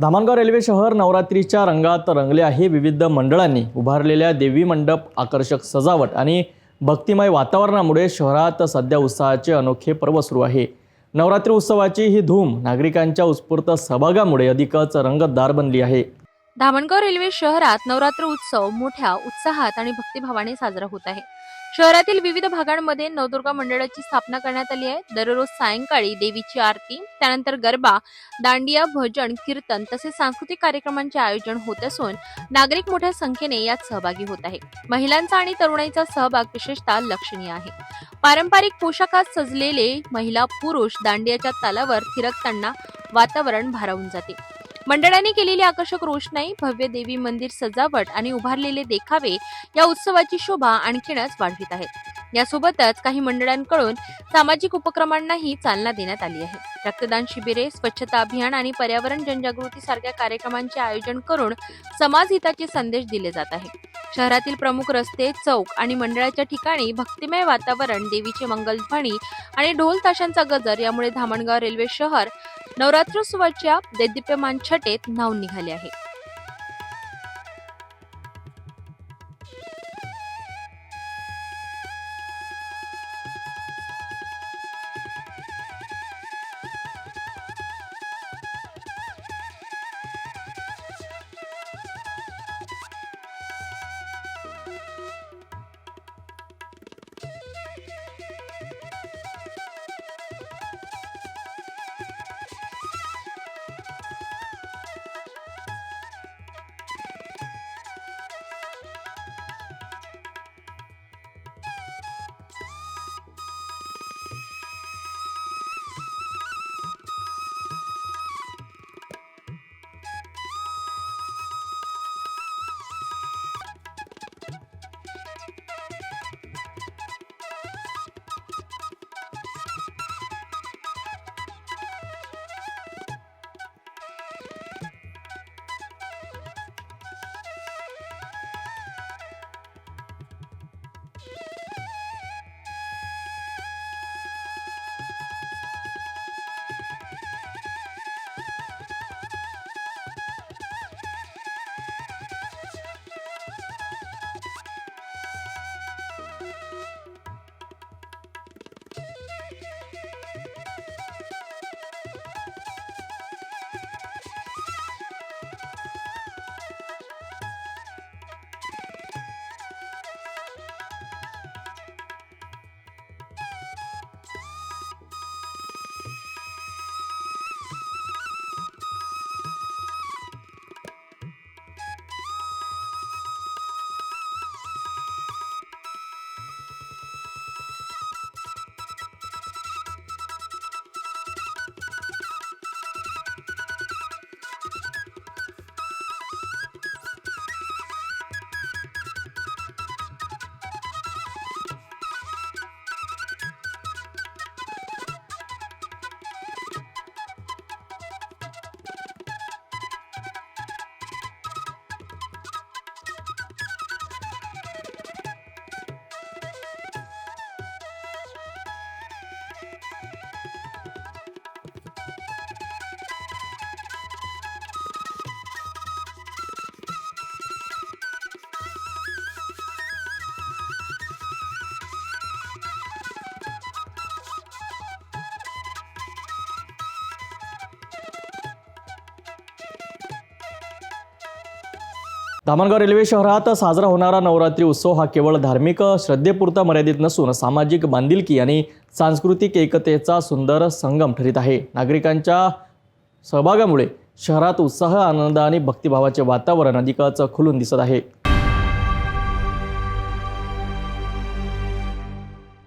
Dhamangaon railway शहर नवरात्रीच्या रंगात रंगले आहे विविध मंडळांनी उभारलेल्या देवी मंडप आकर्षक सजावट आणि भक्तिमय वातावरणामुळे शहरात सध्या उत्साहाचे अनोखे पर्व सुरू आहे. नवरात्री उत्सवाची ही धूम नागरिकांच्या उत्स्फूर्त सहभागामुळे अधिकच रंगतदार बनली आहे. धामणगाव रेल्वे शहरात नवरात्र उत्सव मोठ्या उत्साहात आणि भक्तिभावाने साजरा होत आहे. शहरातील विविध भागांमध्ये नवदुर्गा मंडळाची स्थापना करण्यात आली आहे. दररोज सायंकाळी देवीची आरती त्यानंतर गरबा दांडिया भजन कीर्तन तसेच सांस्कृतिक कार्यक्रमांचे आयोजन होत असून नागरिक मोठ्या संख्येने यात सहभागी होत आहे महिलांचा आणि तरुणाईचा सहभाग विशेषतः लक्षणीय आहे. पारंपरिक पोशाखात सजलेले महिला पुरुष दांडियाच्या तालावर थिरकताना वातावरण भारावून जाते. मंडळाने केलेली आकर्षक रोषणाई भव्य देवी मंदिर सजावट आणि उभारलेले देखावे या उत्सवाची शोभा आणखीनच वाढवित आहेत. यासोबतच काही मंडळांकडून सामाजिक उपक्रमांनाही चालना देण्यात आली आहे. रक्तदान शिबिरे स्वच्छता अभियान आणि पर्यावरण जनजागृती सारख्या कार्यक्रमांचे आयोजन करून समाज हिताचे संदेश दिले जात आहे शहरातील प्रमुख रस्ते चौक आणि मंडळाच्या ठिकाणी भक्तिमय वातावरण देवीचे मंगलध्वनी आणि ढोल ताशांचा गजर यामुळे धामणगाव रेल्वे शहर नवरात्रोत्सवाच्या दैदिप्यमान छटेत न्हावून निघाले आहे. धामणगाव रेल्वे शहरात साजरा होणारा नवरात्री उत्सव हा केवळ धार्मिक श्रद्धेपुरता मर्यादित नसून सामाजिक बांधिलकी आणि सांस्कृतिक एकतेचा सुंदर संगम ठरीत आहे. नागरिकांच्या सहभागामुळे शहरात उत्साह आनंद आणि भक्तिभावाचे वातावरण अधिकच खुलून दिसत आहे.